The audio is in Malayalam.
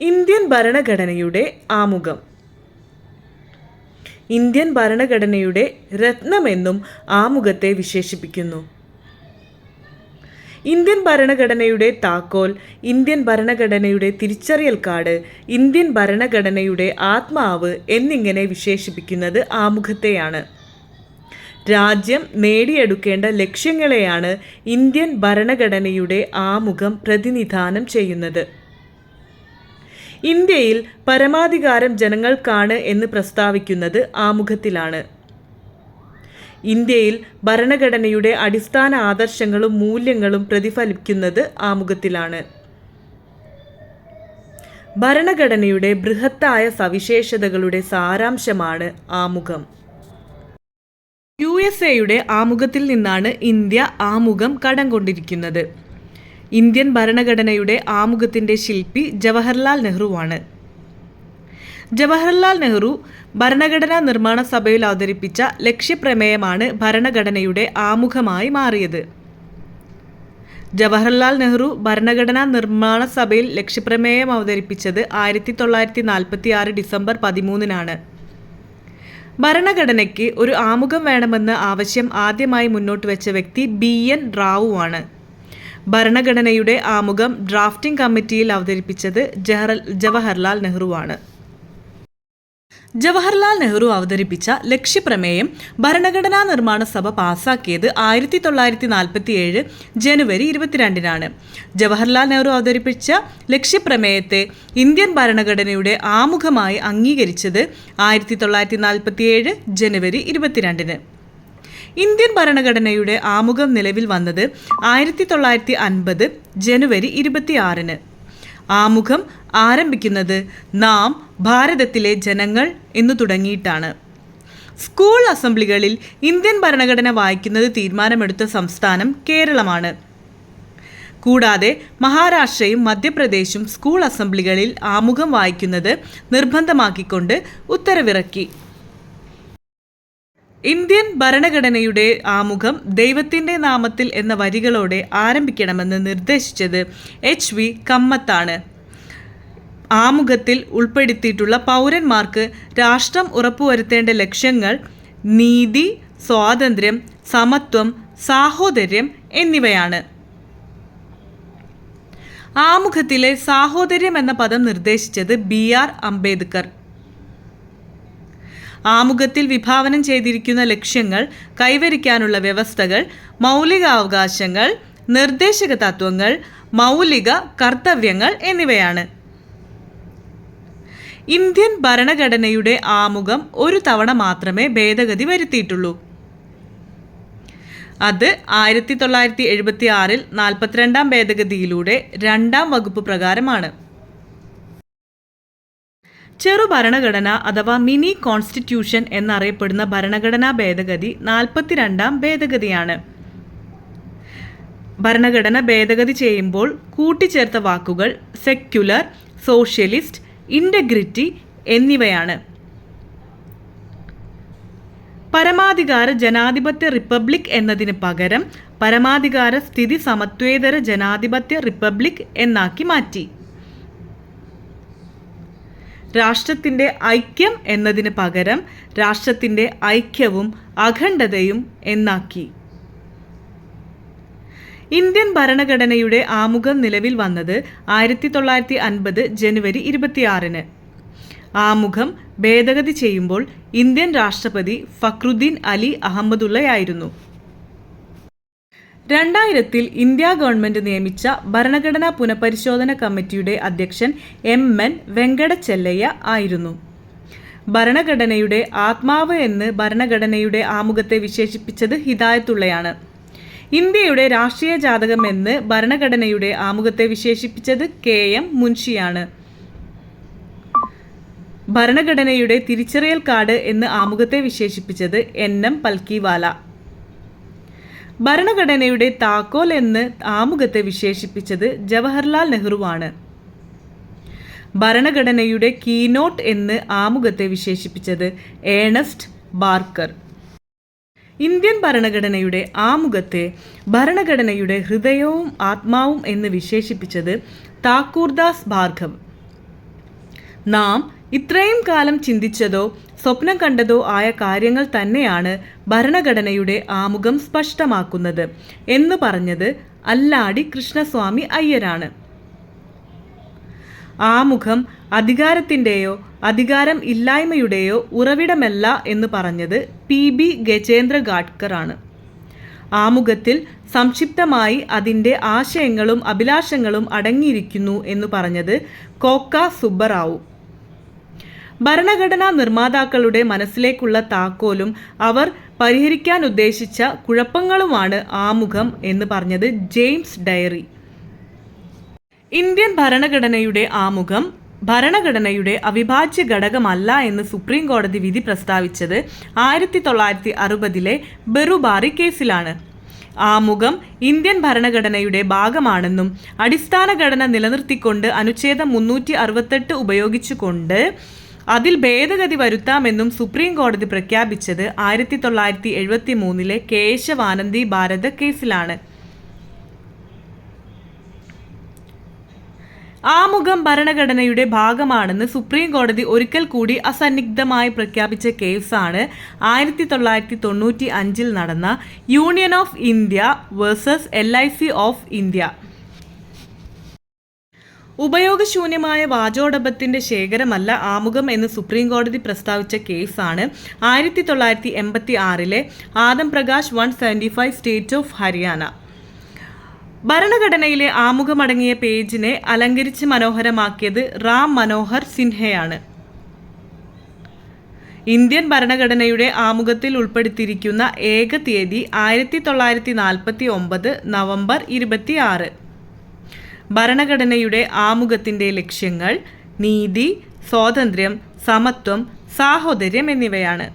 ഇന്ത്യൻ ഭരണഘടനയുടെ ആമുഖം. ഇന്ത്യൻ ഭരണഘടനയുടെ രത്നമെന്നും ആമുഖത്തെ വിശേഷിപ്പിക്കുന്നു. ഇന്ത്യൻ ഭരണഘടനയുടെ താക്കോൽ ഇന്ത്യൻ ഭരണഘടനയുടെ തിരിച്ചറിയൽ കാർഡ് ഇന്ത്യൻ ഭരണഘടനയുടെ ആത്മാവ് എന്നിങ്ങനെ വിശേഷിപ്പിക്കുന്നത് ആമുഖത്തെയാണ്. രാജ്യം നേടിയെടുക്കേണ്ട ലക്ഷ്യങ്ങളെയാണ് ഇന്ത്യൻ ഭരണഘടനയുടെ ആമുഖം പ്രതിനിധാനം ചെയ്യുന്നത്. ഇന്ത്യയിൽ പരമാധികാരം ജനങ്ങൾക്കാണ് എന്ന് പ്രസ്താവിക്കുന്നത് ആമുഖത്തിലാണ്. ഇന്ത്യയിൽ ഭരണഘടനയുടെ അടിസ്ഥാന ആദർശങ്ങളും മൂല്യങ്ങളും പ്രതിഫലിക്കുന്നത് ആമുഖത്തിലാണ്. ഭരണഘടനയുടെ ബൃഹത്തായ സവിശേഷതകളുടെ സാരാംശമാണ് ആമുഖം. യു എസ് എയുടെ ആമുഖത്തിൽ നിന്നാണ് ഇന്ത്യ ആമുഖം കടം കൊണ്ടിരിക്കുന്നത്. ഇന്ത്യൻ ഭരണഘടനയുടെ ആമുഖത്തിന്റെ ശില്പി ജവഹർലാൽ നെഹ്റുവാണ്. ജവഹർലാൽ നെഹ്റു ഭരണഘടനാ നിർമ്മാണ സഭയിൽ അവതരിപ്പിച്ച ലക്ഷ്യപ്രമേയമാണ് ഭരണഘടനയുടെ ആമുഖമായി മാറിയത്. ജവഹർലാൽ നെഹ്റു ഭരണഘടനാ നിർമ്മാണ സഭയിൽ ലക്ഷ്യപ്രമേയം അവതരിപ്പിച്ചത് ആയിരത്തി തൊള്ളായിരത്തി നാൽപ്പത്തി ആറ് ഡിസംബർ പതിമൂന്നിനാണ്. ഭരണഘടനയ്ക്ക് ഒരു ആമുഖം വേണമെന്ന ആവശ്യം ആദ്യമായി മുന്നോട്ട് വെച്ച വ്യക്തി ബി എൻ റാവുവാണ്. ഭരണഘടനയുടെ ആമുഖം ഡ്രാഫ്റ്റിംഗ് കമ്മിറ്റിയിൽ അവതരിപ്പിച്ചത് ജവഹർലാൽ നെഹ്റുവാണ്. ജവഹർലാൽ നെഹ്റു അവതരിപ്പിച്ച ലക്ഷ്യപ്രമേയം ഭരണഘടനാ നിർമ്മാണ സഭ പാസാക്കിയത് ആയിരത്തി തൊള്ളായിരത്തി നാൽപ്പത്തി ഏഴ് ജനുവരി ഇരുപത്തിരണ്ടിനാണ്. ജവഹർലാൽ നെഹ്റു അവതരിപ്പിച്ച ലക്ഷ്യപ്രമേയത്തെ ഇന്ത്യൻ ഭരണഘടനയുടെ ആമുഖമായി അംഗീകരിച്ചത് ആയിരത്തി തൊള്ളായിരത്തി നാൽപ്പത്തി ഏഴ് ജനുവരി ഇരുപത്തിരണ്ടിന്. ഇന്ത്യൻ ഭരണഘടനയുടെ ആമുഖം നിലവിൽ വന്നത് ആയിരത്തി തൊള്ളായിരത്തി അൻപത് ജനുവരി ഇരുപത്തിയാറിന്. ആമുഖം ആരംഭിക്കുന്നത് നാം ഭാരതത്തിലെ ജനങ്ങൾ എന്നു തുടങ്ങിയിട്ടാണ്. സ്കൂൾ അസംബ്ലികളിൽ ഇന്ത്യൻ ഭരണഘടന വായിക്കുന്നത് തീരുമാനമെടുത്ത സംസ്ഥാനം കേരളമാണ്. കൂടാതെ മഹാരാഷ്ട്രയും മധ്യപ്രദേശും സ്കൂൾ അസംബ്ലികളിൽ ആമുഖം വായിക്കുന്നത് നിർബന്ധമാക്കിക്കൊണ്ട് ഉത്തരവിറക്കി. ഇന്ത്യൻ ഭരണഘടനയുടെ ആമുഖം ദൈവത്തിന്റെ നാമത്തിൽ എന്ന വരികളോടെ ആരംഭിക്കണമെന്ന് നിർദ്ദേശിച്ചത് എച്ച് വി കമ്മത്താണ്. ആമുഖത്തിൽ ഉൾപ്പെടുത്തിയിട്ടുള്ള പൗരന്മാർക്ക് രാഷ്ട്രം ഉറപ്പുവരുത്തേണ്ട ലക്ഷ്യങ്ങൾ നീതി സ്വാതന്ത്ര്യം സമത്വം സാഹോദര്യം എന്നിവയാണ്. ആമുഖത്തിലെ സാഹോദര്യം എന്ന പദം നിർദ്ദേശിച്ചത് ബി ആർ അംബേദ്കർ. ആമുഖത്തിൽ വിഭാവനം ചെയ്തിരിക്കുന്ന ലക്ഷ്യങ്ങൾ കൈവരിക്കാനുള്ള വ്യവസ്ഥകൾ മൗലികാവകാശങ്ങൾ നിർദ്ദേശക തത്വങ്ങൾ മൗലിക കർത്തവ്യങ്ങൾ എന്നിവയാണ്. ഇന്ത്യൻ ഭരണഘടനയുടെ ആമുഖം ഒരു തവണ മാത്രമേ ഭേദഗതി വരുത്തിയിട്ടുള്ളൂ. അത് ആയിരത്തി തൊള്ളായിരത്തി എഴുപത്തി ആറിൽ നാൽപ്പത്തിരണ്ടാം ഭേദഗതിയിലൂടെ രണ്ടാം വകുപ്പ് പ്രകാരമാണ്. ചെറു ഭരണഘടന അഥവാ മിനി കോൺസ്റ്റിറ്റ്യൂഷൻ എന്നറിയപ്പെടുന്ന ഭരണഘടനാ ഭേദഗതി നാൽപ്പത്തിരണ്ടാം ഭേദഗതിയാണ്. ഭരണഘടന ഭേദഗതി ചെയ്യുമ്പോൾ കൂട്ടിച്ചേർത്ത വാക്കുകൾ സെക്യുലർ സോഷ്യലിസ്റ്റ് ഇന്റഗ്രിറ്റി എന്നിവയാണ്. പരമാധികാര ജനാധിപത്യ റിപ്പബ്ലിക് എന്നതിന് പകരം പരമാധികാര സ്ഥിതി സമത്വേതര ജനാധിപത്യ റിപ്പബ്ലിക് എന്നാക്കി മാറ്റി. രാഷ്ട്രത്തിന്റെ ഐക്യം എന്നതിന് പകരം രാഷ്ട്രത്തിന്റെ ഐക്യവും അഖണ്ഡതയും എന്നാക്കി. ഇന്ത്യൻ ഭരണഘടനയുടെ ആമുഖം നിലവിൽ വന്നത് ആയിരത്തി തൊള്ളായിരത്തി അൻപത് ജനുവരി ഇരുപത്തിയാറിന്. ആമുഖം ഭേദഗതി ചെയ്യുമ്പോൾ ഇന്ത്യൻ രാഷ്ട്രപതി ഫക്രുദ്ദീൻ അലി അഹമ്മദുള്ളയായിരുന്നു. രണ്ടായിരത്തിൽ ഇന്ത്യ ഗവൺമെന്റ് നിയമിച്ച ഭരണഘടനാ പുനഃപരിശോധന കമ്മിറ്റിയുടെ അധ്യക്ഷൻ എം എൻ വെങ്കടചെല്ലയ്യ ആയിരുന്നു. ഭരണഘടനയുടെ ആത്മാവ് എന്ന് ഭരണഘടനയുടെ ആമുഖത്തെ വിശേഷിപ്പിച്ചത് ഹിദായത്തുള്ളയാണ്. ഇന്ത്യയുടെ രാഷ്ട്രീയ ജാതകം എന്ന് ഭരണഘടനയുടെ ആമുഖത്തെ വിശേഷിപ്പിച്ചത് കെ എം മുൻഷിയാണ്. ഭരണഘടനയുടെ തിരിച്ചറിയൽ കാർഡ് എന്ന് ആമുഖത്തെ വിശേഷിപ്പിച്ചത് എൻ എം പൽക്കിവാല. ഭരണഘടനയുടെ താക്കോൽ എന്ന് ആമുഖത്തെ വിശേഷിപ്പിച്ചത് ജവഹർലാൽ നെഹ്റുവാണ്. ഭരണഘടനയുടെ കീനോട്ട് എന്ന് ആമുഖത്തെ വിശേഷിപ്പിച്ചത് ഏണസ്റ്റ് ബാർക്കർ. ഇന്ത്യൻ ഭരണഘടനയുടെ ആമുഖത്തെ ഭരണഘടനയുടെ ഹൃദയവും ആത്മാവും എന്ന് വിശേഷിപ്പിച്ചത് താക്കൂർദാസ് ഭാർഗവ്. നാം ഇത്രയും കാലം ചിന്തിച്ചതോ സ്വപ്നം കണ്ടതോ ആയ കാര്യങ്ങൾ തന്നെയാണ് ഭരണഘടനയുടെ ആമുഖം സ്പഷ്ടമാക്കുന്നത് എന്ന് പറഞ്ഞത് അല്ലാടി കൃഷ്ണസ്വാമി അയ്യരാണ്. ആമുഖം അധികാരത്തിന്റെയോ അധികാരം ഇല്ലായ്മയുടെയോ ഉറവിടമല്ല എന്ന് പറഞ്ഞത് പി ബി ഗജേന്ദ്ര ഗാഡ്കർ ആണ് ആമുഖത്തിൽ സംക്ഷിപ്തമായി അതിന്റെ ആശയങ്ങളും അഭിലാഷങ്ങളും അടങ്ങിയിരിക്കുന്നു എന്ന് പറഞ്ഞത് കോക്ക സുബ്ബറാവു. ഭരണഘടനാ നിർമ്മാതാക്കളുടെ മനസ്സിലേക്കുള്ള താക്കോലും അവർ പരിഹരിക്കാൻ ഉദ്ദേശിച്ച കുഴപ്പങ്ങളുമാണ് ആമുഖം എന്ന് പറഞ്ഞത് ജെയിംസ് ഡയറി. ഇന്ത്യൻ ഭരണഘടനയുടെ ആമുഖം ഭരണഘടനയുടെ അവിഭാജ്യ ഘടകമല്ല എന്ന് സുപ്രീം കോടതി വിധി പ്രസ്താവിച്ചത് ആയിരത്തി തൊള്ളായിരത്തി അറുപതിലെ ബെറുബാറി കേസിലാണ്. ആമുഖം ഇന്ത്യൻ ഭരണഘടനയുടെ ഭാഗമാണെന്നും അടിസ്ഥാന ഘടന നിലനിർത്തിക്കൊണ്ട് അനുച്ഛേദം മുന്നൂറ്റി അറുപത്തെട്ട് ഉപയോഗിച്ചുകൊണ്ട് അതിൽ ഭേദഗതി വരുത്താമെന്നും സുപ്രീം കോടതി പ്രഖ്യാപിച്ചത് ആയിരത്തി തൊള്ളായിരത്തി എഴുപത്തി മൂന്നിലെ കേശവാനന്ദി ഭാരത കേസിലാണ്. ആമുഖം ഭരണഘടനയുടെ ഭാഗമാണെന്ന് സുപ്രീം കോടതി ഒരിക്കൽ കൂടി അസന്നിഗ്ധമായി പ്രഖ്യാപിച്ച കേസാണ് ആയിരത്തി തൊള്ളായിരത്തി തൊണ്ണൂറ്റി അഞ്ചിൽ നടന്ന union of India versus L I C of India. ഉപയോഗശൂന്യമായ വാചോടപത്തിന്റെ ശേഖരമല്ല ആമുഖം എന്ന് സുപ്രീം കോടതി പ്രസ്താവിച്ച കേസാണ്. ആയിരത്തി തൊള്ളായിരത്തി എൺപത്തി ആറിലെ Adam Prakash one seventy five state of Haryana. ഭരണഘടനയിലെ ആമുഖമടങ്ങിയ പേജിനെ അലങ്കരിച്ച് മനോഹരമാക്കിയത് റാം മനോഹർ സിൻഹയാണ്. ഇന്ത്യൻ ഭരണഘടനയുടെ ആമുഖത്തിൽ ഉൾപ്പെടുത്തിയിരിക്കുന്ന ഏക തീയതി ആയിരത്തി തൊള്ളായിരത്തി നാൽപ്പത്തി ഒമ്പത് നവംബർ ഇരുപത്തി ആറ് ഭരണഘടനയുടെ ആമുഖത്തിന്റെ ലക്ഷ്യങ്ങൾ നീതി സ്വാതന്ത്ര്യം സമത്വം സാഹോദര്യം എന്നിവയാണ്.